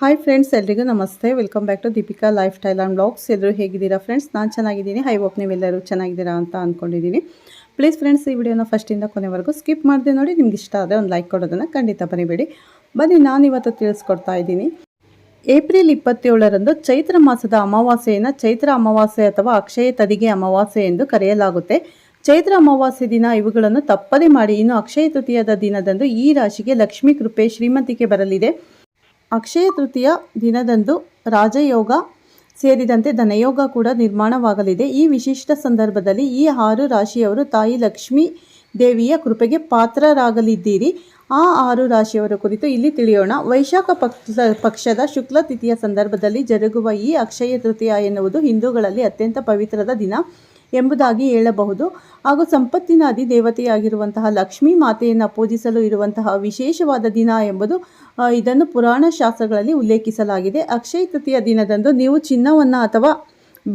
Hi friends ಎಲ್ರಿಗೂ ನಮಸ್ತೆ. Welcome back to Deepika lifestyle and blogs ಎಲ್ಲರೂ ಹೇಗಿದ್ದೀರಾ ಫ್ರೆಂಡ್ಸ್ ನಾನು ಚೆನ್ನಾಗಿದ್ದೀನಿ. ಹೈ ಹೋಪ್ ನೀವೆಲ್ಲರೂ ಚೆನ್ನಾಗಿದ್ದೀರಾ ಅಂತ ಅಂದ್ಕೊಂಡಿದ್ದೀನಿ ಪ್ಲೀಸ್ ಫ್ರೆಂಡ್ಸ್ ಈ ವಿಡಿಯೋನ ಫಸ್ಟಿಂದ ಕೊನೆವರೆಗೂ ಸ್ಕಿಪ್ ಮಾಡಿದೆ ನೋಡಿ. ನಿಮ್ಗೆ ಇಷ್ಟ ಆದರೆ ಒಂದು ಲೈಕ್ ಕೊಡೋದನ್ನು ಖಂಡಿತ ಬರಿಬೇಡಿ ಬನ್ನಿ, ನಾನು ಇವತ್ತು ತಿಳಿಸ್ಕೊಡ್ತಾ ಇದ್ದೀನಿ. ಏಪ್ರಿಲ್ ಇಪ್ಪತ್ತೇಳರಂದು ಚೈತ್ರ ಮಾಸದ ಅಮಾವಾಸ್ಯೆಯನ್ನು ಚೈತ್ರ ಅಮಾವಾಸ್ಯೆ ಅಥವಾ ಅಕ್ಷಯ ತದಿಗೆ ಅಮಾವಾಸ್ಯೆ ಎಂದು ಕರೆಯಲಾಗುತ್ತೆ. ಚೈತ್ರ ಅಮಾವಾಸ್ಯೆ ದಿನ ಇವುಗಳನ್ನು ತಪ್ಪದೆ ಮಾಡಿ. ಇನ್ನು ಅಕ್ಷಯ ತೃತೀಯದ ದಿನದಂದು ಈ ರಾಶಿಗೆ ಲಕ್ಷ್ಮೀ ಕೃಪೆ ಶ್ರೀಮಂತಿಕೆ ಬರಲಿದೆ. ಅಕ್ಷಯ ತೃತೀಯ ದಿನದಂದು ರಾಜಯೋಗ ಸೇರಿದಂತೆ ಧನಯೋಗ ಕೂಡ ನಿರ್ಮಾಣವಾಗಲಿದೆ. ಈ ವಿಶಿಷ್ಟ ಸಂದರ್ಭದಲ್ಲಿ ಈ ಆರು ರಾಶಿಯವರು ತಾಯಿ ಲಕ್ಷ್ಮೀ ದೇವಿಯ ಕೃಪೆಗೆ ಪಾತ್ರರಾಗಲಿದ್ದೀರಿ. ಆ ಆರು ರಾಶಿಯವರ ಕುರಿತು ಇಲ್ಲಿ ತಿಳಿಯೋಣ. ವೈಶಾಖ ಪಕ್ಷ, ಪಕ್ಷದ ಶುಕ್ಲ ತಿಥಿಯ ಸಂದರ್ಭದಲ್ಲಿ ಜರುಗುವ ಈ ಅಕ್ಷಯ ತೃತೀಯ ಎನ್ನುವುದು ಹಿಂದೂಗಳಲ್ಲಿ ಅತ್ಯಂತ ಪವಿತ್ರದ ದಿನ ಎಂಬುದಾಗಿ ಹೇಳಬಹುದು. ಹಾಗೂ ಸಂಪತ್ತಿನ ಅಧಿದೇವತೆಯಾಗಿರುವಂತಹ ಲಕ್ಷ್ಮೀ ಮಾತೆಯನ್ನು ಪೂಜಿಸಲು ಇರುವಂತಹ ವಿಶೇಷವಾದ ದಿನ ಎಂಬುದು ಇದನ್ನು ಪುರಾಣ ಶಾಸ್ತ್ರಗಳಲ್ಲಿ ಉಲ್ಲೇಖಿಸಲಾಗಿದೆ. ಅಕ್ಷಯ ತೃತೀಯ ದಿನದಂದು ನೀವು ಚಿನ್ನವನ್ನು ಅಥವಾ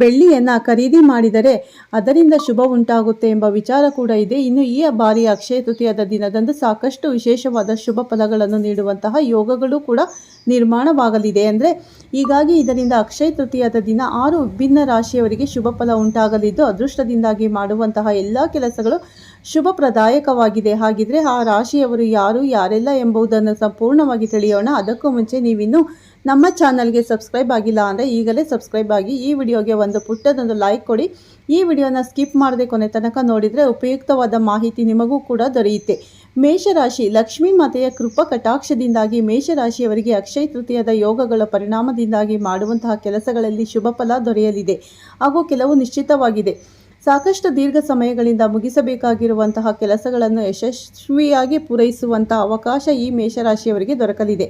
ಬೆಳ್ಳಿಯನ್ನು ಖರೀದಿ ಮಾಡಿದರೆ ಅದರಿಂದ ಶುಭ ಉಂಟಾಗುತ್ತೆ ಎಂಬ ವಿಚಾರ ಕೂಡ ಇದೆ. ಇನ್ನು ಈ ಬಾರಿ ಅಕ್ಷಯ ತೃತೀಯದ ದಿನದಂದು ಸಾಕಷ್ಟು ವಿಶೇಷವಾದ ಶುಭ ಫಲಗಳನ್ನು ನೀಡುವಂತಹ ಯೋಗಗಳು ಕೂಡ ನಿರ್ಮಾಣವಾಗಲಿದೆ. ಅಂದರೆ ಹೀಗಾಗಿ ಇದರಿಂದ ಅಕ್ಷಯ ತೃತೀಯದ ದಿನ ಆರು ವಿಭಿನ್ನ ರಾಶಿಯವರಿಗೆ ಶುಭ ಫಲ ಉಂಟಾಗಲಿದ್ದು, ಅದೃಷ್ಟದಿಂದಾಗಿ ಮಾಡುವಂತಹ ಎಲ್ಲ ಕೆಲಸಗಳು ಶುಭ ಪ್ರದಾಯಕವಾಗಿದೆ ಹಾಗಿದ್ರೆ ಆ ರಾಶಿಯವರು ಯಾರು, ಯಾರೆಲ್ಲ ಎಂಬುದನ್ನು ಸಂಪೂರ್ಣವಾಗಿ ತಿಳಿಯೋಣ. ಅದಕ್ಕೂ ಮುಂಚೆ ನೀವಿನ್ನೂ ನಮ್ಮ ಚಾನಲ್ಗೆ ಸಬ್ಸ್ಕ್ರೈಬ್ ಆಗಿಲ್ಲ ಅಂದರೆ ಈಗಲೇ ಸಬ್ಸ್ಕ್ರೈಬ್ ಆಗಿ ಈ ವಿಡಿಯೋಗೆ ಒಂದು ಪುಟ್ಟದೊಂದು ಲೈಕ್ ಕೊಡಿ. ಈ ವಿಡಿಯೋನ ಸ್ಕಿಪ್ ಮಾಡದೆ ಕೊನೆ ತನಕ ನೋಡಿದರೆ ಉಪಯುಕ್ತವಾದ ಮಾಹಿತಿ ನಿಮಗೂ ಕೂಡ ದೊರೆಯುತ್ತೆ. ಮೇಷರಾಶಿ ಲಕ್ಷ್ಮೀ ಮಾತೆಯ ಕೃಪಾ ಕಟಾಕ್ಷದಿಂದಾಗಿ ಮೇಷರಾಶಿಯವರಿಗೆ ಅಕ್ಷಯ ತೃತೀಯದ ಯೋಗಗಳ ಪರಿಣಾಮದಿಂದಾಗಿ ಮಾಡುವಂತಹ ಕೆಲಸಗಳಲ್ಲಿ ಶುಭ ಫಲ ದೊರೆಯಲಿದೆ. ಹಾಗೂ ಕೆಲವು ನಿಶ್ಚಿತವಾಗಿದೆ. ಸಾಕಷ್ಟು ದೀರ್ಘ ಸಮಯಗಳಿಂದ ಮುಗಿಸಬೇಕಾಗಿರುವಂತಹ ಕೆಲಸಗಳನ್ನು ಯಶಸ್ವಿಯಾಗಿ ಪೂರೈಸುವಂತಹ ಅವಕಾಶ ಈ ಮೇಷರಾಶಿಯವರಿಗೆ ದೊರಕಲಿದೆ.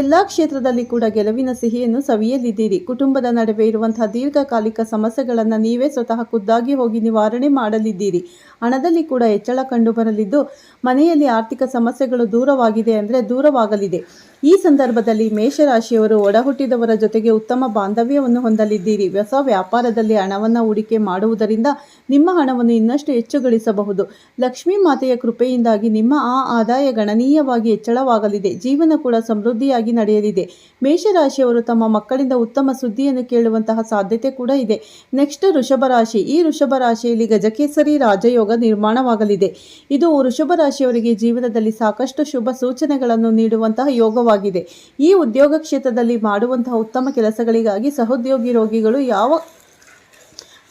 ಎಲ್ಲ ಕ್ಷೇತ್ರದಲ್ಲಿ ಕೂಡ ಗೆಲುವಿನ ಸಿಹಿಯನ್ನು ಸವಿಯಲಿದ್ದೀರಿ. ಕುಟುಂಬದ ನಡುವೆ ಇರುವಂತಹ ದೀರ್ಘಕಾಲಿಕ ಸಮಸ್ಯೆಗಳನ್ನು ನೀವೇ ಸ್ವತಃ ಖುದ್ದಾಗಿ ಹೋಗಿ ನಿವಾರಣೆ ಮಾಡಲಿದ್ದೀರಿ. ಹಣದಲ್ಲಿ ಕೂಡ ಹೆಚ್ಚಳ ಕಂಡುಬರಲಿದ್ದು ಮನೆಯಲ್ಲಿ ಆರ್ಥಿಕ ಸಮಸ್ಯೆಗಳು ದೂರವಾಗಿದೆ ಅಂದರೆ ದೂರವಾಗಲಿದೆ. ಈ ಸಂದರ್ಭದಲ್ಲಿ ಮೇಷರಾಶಿಯವರು ಒಡಹುಟ್ಟಿದವರ ಜೊತೆಗೆ ಉತ್ತಮ ಬಾಂಧವ್ಯವನ್ನು ಹೊಂದಲಿದ್ದೀರಿ. ಹೊಸ ವ್ಯಾಪಾರದಲ್ಲಿ ಹಣವನ್ನು ಹೂಡಿಕೆ ಮಾಡುವುದರಿಂದ ನಿಮ್ಮ ಹಣವನ್ನು ಇನ್ನಷ್ಟು ಹೆಚ್ಚು ಗಳಿಸಬಹುದು ಲಕ್ಷ್ಮೀ ಮಾತೆಯ ಕೃಪೆಯಿಂದಾಗಿ ನಿಮ್ಮ ಆ ಆದಾಯ ಗಣನೀಯವಾಗಿ ಹೆಚ್ಚಳವಾಗಲಿದೆ. ಜೀವನ ಕೂಡ ಸಮೃದ್ಧಿಯಾಗಿ ನಡೆಯಲಿದೆ. ಮೇಷರಾಶಿಯವರು ತಮ್ಮ ಮಕ್ಕಳಿಂದ ಉತ್ತಮ ಸುದ್ದಿಯನ್ನು ಕೇಳುವಂತಹ ಸಾಧ್ಯತೆ ಕೂಡ ಇದೆ. ನೆಕ್ಸ್ಟ್ ವೃಷಭ ರಾಶಿ. ಈ ವೃಷಭ ರಾಶಿಯಲ್ಲಿ ಗಜಕೇಸರಿ ರಾಜಯೋಗ ನಿರ್ಮಾಣವಾಗಲಿದೆ. ಇದು ವೃಷಭ ರಾಶಿಯವರಿಗೆ ಜೀವನದಲ್ಲಿ ಸಾಕಷ್ಟು ಶುಭ ಸೂಚನೆಗಳನ್ನು ನೀಡುವಂತಹ ಯೋಗವಾಗಿದೆ ಈ ಉದ್ಯೋಗ ಕ್ಷೇತ್ರದಲ್ಲಿ ಮಾಡುವಂತಹ ಉತ್ತಮ ಕೆಲಸಗಳಿಗಾಗಿ ಸಹೋದ್ಯೋಗಿ ರೋಗಿಗಳು ಯಾವ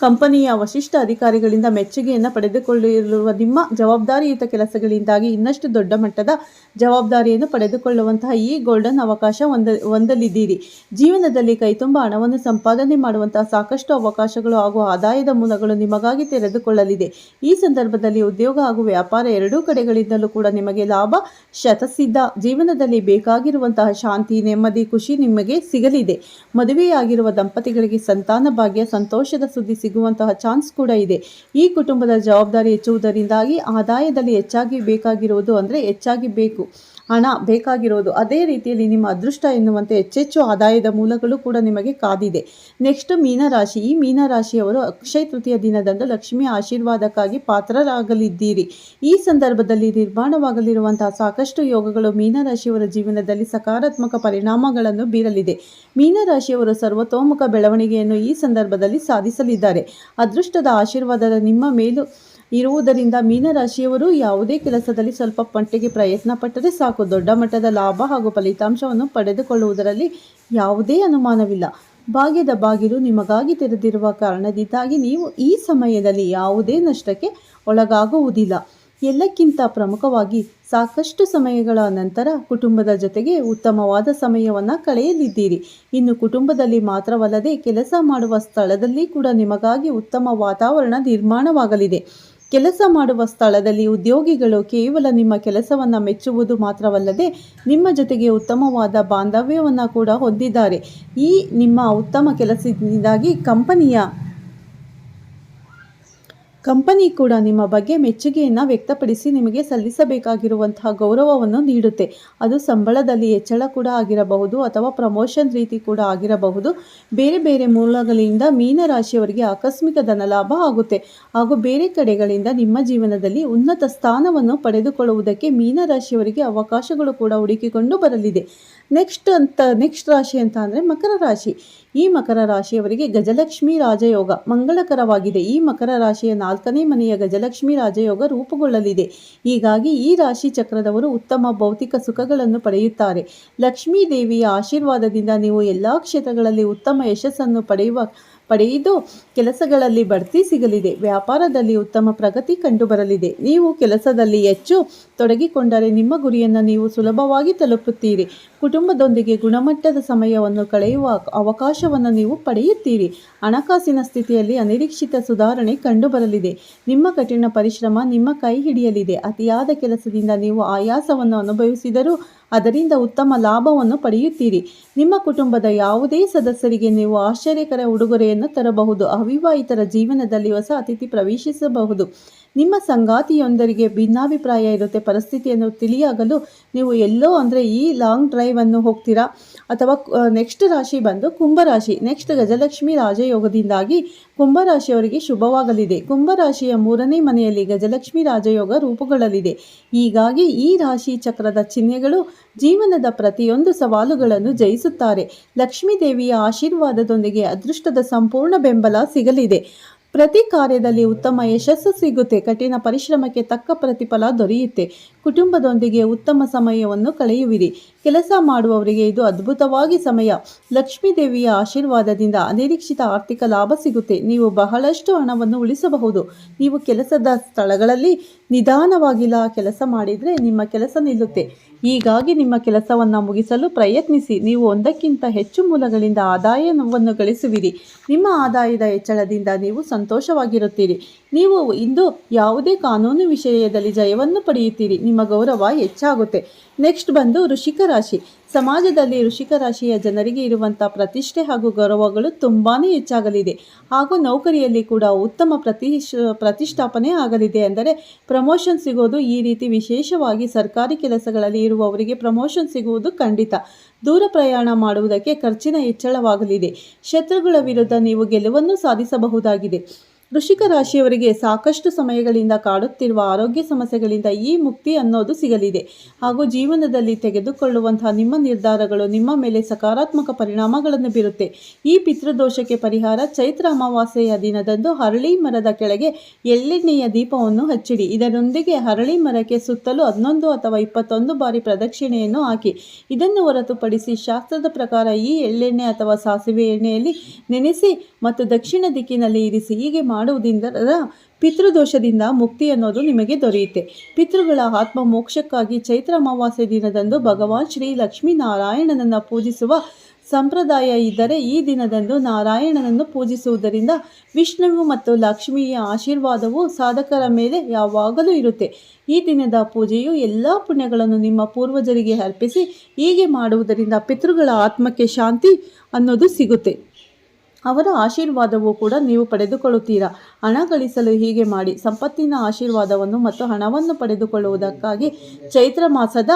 ಕಂಪನಿಯ ವಶಿಷ್ಠ ಅಧಿಕಾರಿಗಳಿಂದ ಮೆಚ್ಚುಗೆಯನ್ನು ಪಡೆದುಕೊಳ್ಳಿರುವ ನಿಮ್ಮ ಜವಾಬ್ದಾರಿಯುತ ಕೆಲಸಗಳಿಂದಾಗಿ ಇನ್ನಷ್ಟು ದೊಡ್ಡ ಮಟ್ಟದ ಜವಾಬ್ದಾರಿಯನ್ನು ಪಡೆದುಕೊಳ್ಳುವಂತಹ ಈ ಗೋಲ್ಡನ್ ಅವಕಾಶ ಹೊಂದ ಹೊಂದಲಿದ್ದೀರಿ ಜೀವನದಲ್ಲಿ ಕೈತುಂಬ ಹಣವನ್ನು ಸಂಪಾದನೆ ಮಾಡುವಂತಹ ಸಾಕಷ್ಟು ಅವಕಾಶಗಳು ಹಾಗೂ ಆದಾಯದ ಮೂಲಗಳು ನಿಮಗಾಗಿ ತೆರೆದುಕೊಳ್ಳಲಿದೆ. ಈ ಸಂದರ್ಭದಲ್ಲಿ ಉದ್ಯೋಗ ಹಾಗೂ ವ್ಯಾಪಾರ ಎರಡೂ ಕಡೆಗಳಿಂದಲೂ ಕೂಡ ನಿಮಗೆ ಲಾಭ, ಶತಸಿದ್ಧ ಜೀವನದಲ್ಲಿ ಬೇಕಾಗಿರುವಂತಹ ಶಾಂತಿ, ನೆಮ್ಮದಿ, ಖುಷಿ ನಿಮಗೆ ಸಿಗಲಿದೆ. ಮದುವೆಯಾಗಿರುವ ದಂಪತಿಗಳಿಗೆ ಸಂತಾನ ಭಾಗ್ಯ, ಸಂತೋಷದ ಸುದ್ದಿ ಸಿಗುವಂತಹ ಚಾನ್ಸ್ ಕೂಡ ಇದೆ. ಈ ಕುಟುಂಬದ ಜವಾಬ್ದಾರಿ ಹೆಚ್ಚುವುದರಿಂದಾಗಿ ಆದಾಯದಲ್ಲಿ ಹೆಚ್ಚಾಗಿ ಬೇಕಾಗಿರುವುದು ಅಂದರೆ ಹೆಚ್ಚಾಗಿ ಬೇಕು. ಹಣ ಬೇಕಾಗಿರೋದು. ಅದೇ ರೀತಿಯಲ್ಲಿ ನಿಮ್ಮ ಅದೃಷ್ಟ ಎನ್ನುವಂತೆ ಹೆಚ್ಚೆಚ್ಚು ಆದಾಯದ ಮೂಲಗಳು ಕೂಡ ನಿಮಗೆ ಕಾದಿದೆ. ನೆಕ್ಸ್ಟ್ ಮೀನರಾಶಿ. ಈ ಮೀನರಾಶಿಯವರು ಅಕ್ಷಯ ತೃತೀಯ ದಿನದಂದು ಲಕ್ಷ್ಮಿಯ ಆಶೀರ್ವಾದಕ್ಕಾಗಿ ಪಾತ್ರರಾಗಲಿದ್ದೀರಿ. ಈ ಸಂದರ್ಭದಲ್ಲಿ ನಿರ್ಮಾಣವಾಗಲಿರುವಂತಹ ಸಾಕಷ್ಟು ಯೋಗಗಳು ಮೀನರಾಶಿಯವರ ಜೀವನದಲ್ಲಿ ಸಕಾರಾತ್ಮಕ ಪರಿಣಾಮಗಳನ್ನು ಬೀರಲಿದೆ. ಮೀನರಾಶಿಯವರು ಸರ್ವತೋಮುಖ ಬೆಳವಣಿಗೆಯನ್ನು ಈ ಸಂದರ್ಭದಲ್ಲಿ ಸಾಧಿಸಲಿದ್ದಾರೆ. ಅದೃಷ್ಟದ ಆಶೀರ್ವಾದದ ನಿಮ್ಮ ಮೇಲೂ ಇರುವುದರಿಂದ ಮೀನರಾಶಿಯವರು ಯಾವುದೇ ಕೆಲಸದಲ್ಲಿ ಸ್ವಲ್ಪ ಮಟ್ಟಿಗೆ ಪ್ರಯತ್ನ ಪಟ್ಟರೆ ಸಾಕು. ದೊಡ್ಡ ಮಟ್ಟದ ಲಾಭ ಹಾಗೂ ಫಲಿತಾಂಶವನ್ನು ಪಡೆದುಕೊಳ್ಳುವುದರಲ್ಲಿ ಯಾವುದೇ ಅನುಮಾನವಿಲ್ಲ. ಭಾಗ್ಯದ ಬಾಗಿಲು ನಿಮಗಾಗಿ ತೆರೆದಿರುವ ಕಾರಣದಿಂದಾಗಿ ನೀವು ಈ ಸಮಯದಲ್ಲಿ ಯಾವುದೇ ನಷ್ಟಕ್ಕೆ ಒಳಗಾಗುವುದಿಲ್ಲ. ಎಲ್ಲಕ್ಕಿಂತ ಪ್ರಮುಖವಾಗಿ ಸಾಕಷ್ಟು ಸಮಯಗಳ ನಂತರ ಕುಟುಂಬದ ಜೊತೆಗೆ ಉತ್ತಮವಾದ ಸಮಯವನ್ನು ಕಳೆಯಲಿದ್ದೀರಿ. ಇನ್ನು ಕುಟುಂಬದಲ್ಲಿ ಮಾತ್ರವಲ್ಲದೆ ಕೆಲಸ ಮಾಡುವ ಸ್ಥಳದಲ್ಲಿ ಕೂಡ ನಿಮಗಾಗಿ ಉತ್ತಮ ವಾತಾವರಣ ನಿರ್ಮಾಣವಾಗಲಿದೆ. ಕೆಲಸ ಮಾಡುವ ಸ್ಥಳದಲ್ಲಿ ಉದ್ಯೋಗಿಗಳು ಕೇವಲ ನಿಮ್ಮ ಕೆಲಸವನ್ನು ಮೆಚ್ಚುವುದು ಮಾತ್ರವಲ್ಲದೆ ನಿಮ್ಮ ಜೊತೆಗೆ ಉತ್ತಮವಾದ ಬಾಂಧವ್ಯವನ್ನು ಕೂಡ ಹೊಂದಿದ್ದಾರೆ. ಈ ನಿಮ್ಮ ಉತ್ತಮ ಕೆಲಸದಿಂದಾಗಿ ಕಂಪನಿಯ ಕಂಪನಿ ಕೂಡ ನಿಮ್ಮ ಬಗ್ಗೆ ಮೆಚ್ಚುಗೆಯನ್ನು ವ್ಯಕ್ತಪಡಿಸಿ ನಿಮಗೆ ಸಲ್ಲಿಸಬೇಕಾಗಿರುವಂತಹ ಗೌರವವನ್ನು ನೀಡುತ್ತೆ. ಅದು ಸಂಬಳದಲ್ಲಿ ಹೆಚ್ಚಳ ಕೂಡ ಆಗಿರಬಹುದು ಅಥವಾ ಪ್ರಮೋಷನ್ ರೀತಿ ಕೂಡ ಆಗಿರಬಹುದು. ಬೇರೆ ಬೇರೆ ಮೂಲಗಳಿಂದ ಮೀನರಾಶಿಯವರಿಗೆ ಆಕಸ್ಮಿಕ ಧನಲಾಭ ಆಗುತ್ತೆ. ಹಾಗೂ ಬೇರೆ ಕಡೆಗಳಿಂದ ನಿಮ್ಮ ಜೀವನದಲ್ಲಿ ಉನ್ನತ ಸ್ಥಾನವನ್ನು ಪಡೆದುಕೊಳ್ಳುವುದಕ್ಕೆ ಮೀನರಾಶಿಯವರಿಗೆ ಅವಕಾಶಗಳು ಕೂಡ ಹುಡುಕಿಕೊಂಡು ಬರಲಿದೆ. ನೆಕ್ಸ್ಟ್ ಅಂತ, ನೆಕ್ಸ್ಟ್ ರಾಶಿ ಅಂತ ಅಂದರೆ ಮಕರ ರಾಶಿ. ಈ ಮಕರ ರಾಶಿಯವರಿಗೆ ಗಜಲಕ್ಷ್ಮಿ ರಾಜಯೋಗ ಮಂಗಳಕರವಾಗಿದೆ. ಈ ಮಕರ ರಾಶಿಯ ನಾಲ್ಕನೇ ಮನೆಯ ಗಜಲಕ್ಷ್ಮಿ ರಾಜಯೋಗ ರೂಪುಗೊಳ್ಳಲಿದೆ. ಹೀಗಾಗಿ ಈ ರಾಶಿ ಚಕ್ರದವರು ಉತ್ತಮ ಭೌತಿಕ ಸುಖಗಳನ್ನು ಪಡೆಯುತ್ತಾರೆ. ಲಕ್ಷ್ಮೀ ದೇವಿಯ ಆಶೀರ್ವಾದದಿಂದ ನೀವು ಎಲ್ಲ ಕ್ಷೇತ್ರಗಳಲ್ಲಿ ಉತ್ತಮ ಯಶಸ್ಸನ್ನು ಪಡೆಯುವ ಪಡೆಯಿದು ಕೆಲಸಗಳಲ್ಲಿ ಬಡ್ತಿ ಸಿಗಲಿದೆ. ವ್ಯಾಪಾರದಲ್ಲಿ ಉತ್ತಮ ಪ್ರಗತಿ ಕಂಡುಬರಲಿದೆ. ನೀವು ಕೆಲಸದಲ್ಲಿ ಹೆಚ್ಚು ತೊಡಗಿಕೊಂಡರೆ ನಿಮ್ಮ ಗುರಿಯನ್ನು ನೀವು ಸುಲಭವಾಗಿ ತಲುಪುತ್ತೀರಿ. ಕುಟುಂಬದೊಂದಿಗೆ ಗುಣಮಟ್ಟದ ಸಮಯವನ್ನು ಕಳೆಯುವ ಅವಕಾಶವನ್ನು ನೀವು ಪಡೆಯುತ್ತೀರಿ. ಹಣಕಾಸಿನ ಸ್ಥಿತಿಯಲ್ಲಿ ಅನಿರೀಕ್ಷಿತ ಸುಧಾರಣೆ ಕಂಡುಬರಲಿದೆ. ನಿಮ್ಮ ಕಠಿಣ ಪರಿಶ್ರಮ ನಿಮ್ಮ ಕೈ ಹಿಡಿಯಲಿದೆ. ಅತಿಯಾದ ಕೆಲಸದಿಂದ ನೀವು ಆಯಾಸವನ್ನು ಅನುಭವಿಸಿದರೂ ಅದರಿಂದ ಉತ್ತಮ ಲಾಭವನ್ನು ಪಡೆಯುತ್ತೀರಿ. ನಿಮ್ಮ ಕುಟುಂಬದ ಯಾವುದೇ ಸದಸ್ಯರಿಗೆ ನೀವು ಆಶ್ಚರ್ಯಕರ ಉಡುಗೊರೆಯನ್ನು ತರಬಹುದು. ಅವಿವಾಹಿತರ ಜೀವನದಲ್ಲಿ ಹೊಸ ಅತಿಥಿ ಪ್ರವೇಶಿಸಬಹುದು. ನಿಮ್ಮ ಸಂಗಾತಿಯೊಂದರಿಗೆ ಭಿನ್ನಾಭಿಪ್ರಾಯ ಇರುತ್ತೆ, ಪರಿಸ್ಥಿತಿಯನ್ನು ತಿಳಿಯಾಗಲು ನೀವು ಎಲ್ಲೋ ಅಂದರೆ ಈ ಲಾಂಗ್ ಡ್ರೈವನ್ನು ಹೋಗ್ತೀರಾ? ಅಥವಾ ನೆಕ್ಸ್ಟ್ ರಾಶಿ ಬಂದು ಕುಂಭರಾಶಿ ನೆಕ್ಸ್ಟ್ ಗಜಲಕ್ಷ್ಮಿ ರಾಜಯೋಗದಿಂದಾಗಿ ಕುಂಭರಾಶಿಯವರಿಗೆ ಶುಭವಾಗಲಿದೆ. ಕುಂಭರಾಶಿಯ ಮೂರನೇ ಮನೆಯಲ್ಲಿ ಗಜಲಕ್ಷ್ಮಿ ರಾಜಯೋಗ ರೂಪುಗೊಳ್ಳಲಿದೆ. ಹೀಗಾಗಿ ಈ ರಾಶಿ ಚಕ್ರದ ಚಿಹ್ನೆಗಳು ಜೀವನದ ಪ್ರತಿಯೊಂದು ಸವಾಲುಗಳನ್ನು ಜಯಿಸುತ್ತಾರೆ. ಲಕ್ಷ್ಮೀ ದೇವಿಯ ಆಶೀರ್ವಾದದೊಂದಿಗೆ ಅದೃಷ್ಟದ ಸಂಪೂರ್ಣ ಬೆಂಬಲ ಸಿಗಲಿದೆ. ಪ್ರತಿ ಕಾರ್ಯದಲ್ಲಿ ಉತ್ತಮ ಯಶಸ್ಸು ಸಿಗುತ್ತೆ. ಕಠಿಣ ಪರಿಶ್ರಮಕ್ಕೆ ತಕ್ಕ ಪ್ರತಿಫಲ ದೊರೆಯುತ್ತೆ. ಕುಟುಂಬದೊಂದಿಗೆ ಉತ್ತಮ ಸಮಯವನ್ನು ಕಳೆಯುವಿರಿ. ಕೆಲಸ ಮಾಡುವವರಿಗೆ ಇದು ಅದ್ಭುತವಾಗಿ ಸಮಯ. ಲಕ್ಷ್ಮೀ ದೇವಿಯ ಆಶೀರ್ವಾದದಿಂದ ಅನಿರೀಕ್ಷಿತ ಆರ್ಥಿಕ ಲಾಭ ಸಿಗುತ್ತೆ. ನೀವು ಬಹಳಷ್ಟು ಹಣವನ್ನು ಉಳಿಸಬಹುದು. ನೀವು ಕೆಲಸದ ಸ್ಥಳಗಳಲ್ಲಿ ನಿಧಾನವಾಗಿಲ್ಲ ಕೆಲಸ ಮಾಡಿದರೆ ನಿಮ್ಮ ಕೆಲಸ ನಿಲ್ಲುತ್ತೆ. ಹೀಗಾಗಿ ನಿಮ್ಮ ಕೆಲಸವನ್ನು ಮುಗಿಸಲು ಪ್ರಯತ್ನಿಸಿ. ನೀವು ಒಂದಕ್ಕಿಂತ ಹೆಚ್ಚು ಮೂಲಗಳಿಂದ ಆದಾಯವನ್ನು ಗಳಿಸುವಿರಿ. ನಿಮ್ಮ ಆದಾಯದ ಹೆಚ್ಚಳದಿಂದ ನೀವು ಸಂತೋಷವಾಗಿರುತ್ತೀರಿ. ನೀವು ಇಂದು ಯಾವುದೇ ಕಾನೂನು ವಿಷಯದಲ್ಲಿ ಜಯವನ್ನು ಪಡೆಯುತ್ತೀರಿ. ಗೌರವ ಹೆಚ್ಚಾಗುತ್ತೆ. ನೆಕ್ಸ್ಟ್ ಬಂದು ಋಷಿಕ ರಾಶಿ. ಸಮಾಜದಲ್ಲಿ ಋಷಿಕ ರಾಶಿಯ ಜನರಿಗೆ ಇರುವಂಥ ಪ್ರತಿಷ್ಠೆ ಹಾಗೂ ಗೌರವಗಳು ತುಂಬಾ ಹೆಚ್ಚಾಗಲಿದೆ. ಹಾಗೂ ನೌಕರಿಯಲ್ಲಿ ಕೂಡ ಉತ್ತಮ ಪ್ರತಿಷ್ ಪ್ರತಿಷ್ಠಾಪನೆ ಆಗಲಿದೆ ಅಂದರೆ ಪ್ರಮೋಷನ್ ಸಿಗೋದು ಈ ರೀತಿ ವಿಶೇಷವಾಗಿ ಸರ್ಕಾರಿ ಕೆಲಸಗಳಲ್ಲಿ ಇರುವವರಿಗೆ ಪ್ರಮೋಷನ್ ಸಿಗುವುದು ಖಂಡಿತ. ದೂರ ಪ್ರಯಾಣ ಮಾಡುವುದಕ್ಕೆ ಖರ್ಚಿನ ಹೆಚ್ಚಳವಾಗಲಿದೆ. ಶತ್ರುಗಳ ವಿರುದ್ಧ ನೀವು ಗೆಲುವನ್ನು ಸಾಧಿಸಬಹುದಾಗಿದೆ. ವೃಷಿಕ ರಾಶಿಯವರಿಗೆ ಸಾಕಷ್ಟು ಸಮಯಗಳಿಂದ ಕಾಡುತ್ತಿರುವ ಆರೋಗ್ಯ ಸಮಸ್ಯೆಗಳಿಂದ ಈ ಮುಕ್ತಿ ಅನ್ನೋದು ಸಿಗಲಿದೆ. ಹಾಗೂ ಜೀವನದಲ್ಲಿ ತೆಗೆದುಕೊಳ್ಳುವಂತಹ ನಿಮ್ಮ ನಿರ್ಧಾರಗಳು ನಿಮ್ಮ ಮೇಲೆ ಸಕಾರಾತ್ಮಕ ಪರಿಣಾಮಗಳನ್ನು ಬೀರುತ್ತೆ. ಈ ಪಿತೃದೋಷಕ್ಕೆ ಪರಿಹಾರ ಚೈತ್ರ ಅಮಾವಾಸ್ಯೆಯ ದಿನದಂದು ಹರಳಿ ಮರದ ಕೆಳಗೆ ಎಳ್ಳೆಣ್ಣೆಯ ದೀಪವನ್ನು ಹಚ್ಚಿಡಿ. ಇದರೊಂದಿಗೆ ಹರಳಿ ಮರಕ್ಕೆ ಸುತ್ತಲೂ ಹನ್ನೊಂದು ಅಥವಾ ಇಪ್ಪತ್ತೊಂದು ಬಾರಿ ಪ್ರದಕ್ಷಿಣೆಯನ್ನು ಹಾಕಿ. ಇದನ್ನು ಹೊರತುಪಡಿಸಿ ಶಾಸ್ತ್ರದ ಪ್ರಕಾರ ಈ ಎಳ್ಳೆಣ್ಣೆ ಅಥವಾ ಸಾಸಿವೆ ಎಣ್ಣೆಯಲ್ಲಿ ನೆನೆಸಿ ಮತ್ತು ದಕ್ಷಿಣ ದಿಕ್ಕಿನಲ್ಲಿ ಇರಿಸಿ. ಹೀಗೆ ಮಾಡುವುದರಿಂದ ಪಿತೃದೋಷದಿಂದ ಮುಕ್ತಿ ಅನ್ನೋದು ನಿಮಗೆ ದೊರೆಯುತ್ತೆ. ಪಿತೃಗಳ ಆತ್ಮ ಮೋಕ್ಷಕ್ಕಾಗಿ ಚೈತ್ರ ಅಮಾವಾಸ್ಯ ದಿನದಂದು ಭಗವಾನ್ ಶ್ರೀ ಲಕ್ಷ್ಮೀನಾರಾಯಣನನ್ನು ಪೂಜಿಸುವ ಸಂಪ್ರದಾಯ ಇದ್ದರೆ, ಈ ದಿನದಂದು ನಾರಾಯಣನನ್ನು ಪೂಜಿಸುವುದರಿಂದ ವಿಷ್ಣುವು ಮತ್ತು ಲಕ್ಷ್ಮಿಯ ಆಶೀರ್ವಾದವು ಸಾಧಕರ ಮೇಲೆ ಯಾವಾಗಲೂ ಇರುತ್ತೆ. ಈ ದಿನದ ಪೂಜೆಯು ಎಲ್ಲ ಪುಣ್ಯಗಳನ್ನು ನಿಮ್ಮ ಪೂರ್ವಜರಿಗೆ ಅರ್ಪಿಸಿ, ಹೀಗೆ ಮಾಡುವುದರಿಂದ ಪಿತೃಗಳ ಆತ್ಮಕ್ಕೆ ಶಾಂತಿ ಅನ್ನೋದು ಸಿಗುತ್ತೆ. ಅವರ ಆಶೀರ್ವಾದವೂ ಕೂಡ ನೀವು ಪಡೆದುಕೊಳ್ಳುತ್ತೀರಾ? ಹಣ ಗಳಿಸಲು ಹೀಗೆ ಮಾಡಿ, ಸಂಪತ್ತಿನ ಆಶೀರ್ವಾದವನ್ನು ಮತ್ತು ಹಣವನ್ನು ಪಡೆದುಕೊಳ್ಳುವುದಕ್ಕಾಗಿ ಚೈತ್ರ ಮಾಸದ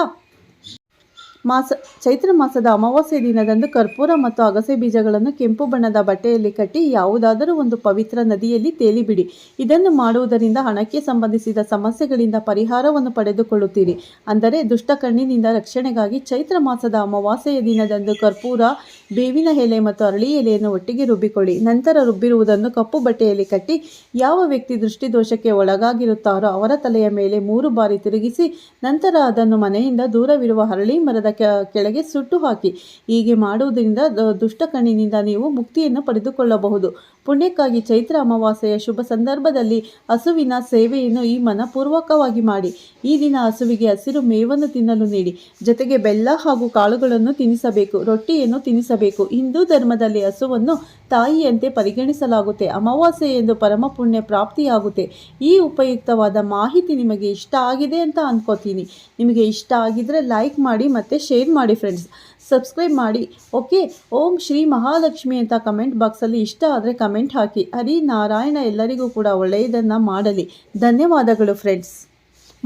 ಮಾಸ, ಚೈತ್ರ ಮಾಸದ ಅಮಾವಾಸ್ಯ ದಿನದಂದು ಕರ್ಪೂರ ಮತ್ತು ಅಗಸೆ ಬೀಜಗಳನ್ನು ಕೆಂಪು ಬಣ್ಣದ ಬಟ್ಟೆಯಲ್ಲಿ ಕಟ್ಟಿ ಯಾವುದಾದರೂ ಒಂದು ಪವಿತ್ರ ನದಿಯಲ್ಲಿ ತೇಲಿಬಿಡಿ. ಇದನ್ನು ಮಾಡುವುದರಿಂದ ಹಣಕ್ಕೆ ಸಂಬಂಧಿಸಿದ ಸಮಸ್ಯೆಗಳಿಂದ ಪರಿಹಾರವನ್ನು ಪಡೆದುಕೊಳ್ಳುತ್ತೀರಿ. ಅಂದರೆ ದುಷ್ಟ ಕಣ್ಣಿನಿಂದ ರಕ್ಷಣೆಗಾಗಿ ಚೈತ್ರ ಮಾಸದ ಅಮಾವಾಸ್ಯೆಯ ದಿನದಂದು ಕರ್ಪೂರ, ಬೇವಿನ ಎಲೆ ಮತ್ತು ಅರಳಿ ಎಲೆಯನ್ನು ಒಟ್ಟಿಗೆ ರುಬ್ಬಿಕೊಳ್ಳಿ. ನಂತರ ರುಬ್ಬಿರುವುದನ್ನು ಕಪ್ಪು ಬಟ್ಟೆಯಲ್ಲಿ ಕಟ್ಟಿ ಯಾವ ವ್ಯಕ್ತಿ ದೃಷ್ಟಿದೋಷಕ್ಕೆ ಒಳಗಾಗಿರುತ್ತಾರೋ ಅವರ ತಲೆಯ ಮೇಲೆ ಮೂರು ಬಾರಿ ತಿರುಗಿಸಿ, ನಂತರ ಅದನ್ನು ಮನೆಯಿಂದ ದೂರವಿರುವ ಹರಳಿ ಮರದ ಕೆಳಗೆ ಸುಟ್ಟು ಹಾಕಿ. ಹೀಗೆ ಮಾಡುವುದರಿಂದ ದುಷ್ಟ ಕಣ್ಣಿನಿಂದ ನೀವು ಮುಕ್ತಿಯನ್ನು ಪಡೆದುಕೊಳ್ಳಬಹುದು. ಪುಣ್ಯಕ್ಕಾಗಿ ಚೈತ್ರ ಅಮಾವಾಸ್ಯೆಯ ಶುಭ ಸಂದರ್ಭದಲ್ಲಿ ಹಸುವಿನ ಸೇವೆಯನ್ನು ಈ ಮನಪೂರ್ವಕವಾಗಿ ಮಾಡಿ. ಈ ದಿನ ಹಸುವಿಗೆ ಹಸಿರು ಮೇವನ್ನು ತಿನ್ನಲು ನೀಡಿ. ಜೊತೆಗೆ ಬೆಲ್ಲ ಹಾಗೂ ಕಾಳುಗಳನ್ನು ತಿನ್ನಿಸಬೇಕು ರೊಟ್ಟಿಯನ್ನು ತಿನ್ನಿಸಬೇಕು ಹಿಂದೂ ಧರ್ಮದಲ್ಲಿ ಹಸುವನ್ನು ತಾಯಿಯಂತೆ ಪರಿಗಣಿಸಲಾಗುತ್ತೆ. ಅಮಾವಾಸ್ಯೆ ಎಂದು ಪರಮ ಪುಣ್ಯ ಪ್ರಾಪ್ತಿಯಾಗುತ್ತೆ. ಈ ಉಪಯುಕ್ತವಾದ ಮಾಹಿತಿ ನಿಮಗೆ ಇಷ್ಟ ಆಗಿದೆ ಅಂತ ಅನ್ಕೋತೀನಿ. ನಿಮಗೆ ಇಷ್ಟ ಆಗಿದ್ರೆ ಲೈಕ್ ಮಾಡಿ ಮತ್ತು ಶೇರ್ ಮಾಡಿ ಫ್ರೆಂಡ್ಸ್. ಸಬ್ಸ್ಕ್ರೈಬ್ ಮಾಡಿ. ಓಕೆ, ಓಂ ಶ್ರೀ ಮಹಾಲಕ್ಷ್ಮಿ ಅಂತ ಕಮೆಂಟ್ ಬಾಕ್ಸಲ್ಲಿ ಇಷ್ಟ ಆದರೆ ಕಮೆಂಟ್ ಹಾಕಿ. ಹರಿ ನಾರಾಯಣ ಎಲ್ಲರಿಗೂ ಕೂಡ ಒಳ್ಳೆಯದನ್ನು ಮಾಡಲಿ. ಧನ್ಯವಾದಗಳು ಫ್ರೆಂಡ್ಸ್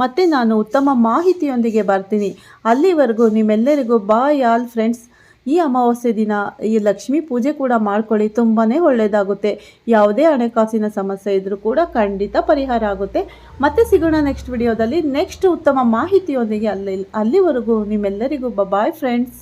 ಮತ್ತೆ ನಾನು ಉತ್ತಮ ಮಾಹಿತಿಯೊಂದಿಗೆ ಬರ್ತೀನಿ. ಅಲ್ಲಿವರೆಗೂ ನಿಮ್ಮೆಲ್ಲರಿಗೂ ಬಾಯ್ ಆಲ್ ಫ್ರೆಂಡ್ಸ್ ಈ ಅಮಾವಾಸ್ಯೆ ದಿನ, ಈ ಲಕ್ಷ್ಮೀ ಪೂಜೆ ಕೂಡ ಮಾಡ್ಕೊಳ್ಳಿ. ತುಂಬಾ ಒಳ್ಳೆಯದಾಗುತ್ತೆ. ಯಾವುದೇ ಹಣಕಾಸಿನ ಸಮಸ್ಯೆ ಇದ್ದರೂ ಕೂಡ ಖಂಡಿತ ಪರಿಹಾರ ಆಗುತ್ತೆ. ಮತ್ತೆ ಸಿಗೋಣ ನೆಕ್ಸ್ಟ್ ವಿಡಿಯೋದಲ್ಲಿ ನೆಕ್ಸ್ಟ್ ಉತ್ತಮ ಮಾಹಿತಿಯೊಂದಿಗೆ ಅಲ್ಲಿ, ಅಲ್ಲಿವರೆಗೂ ನಿಮ್ಮೆಲ್ಲರಿಗೂ ಬಾಯ್ ಫ್ರೆಂಡ್ಸ್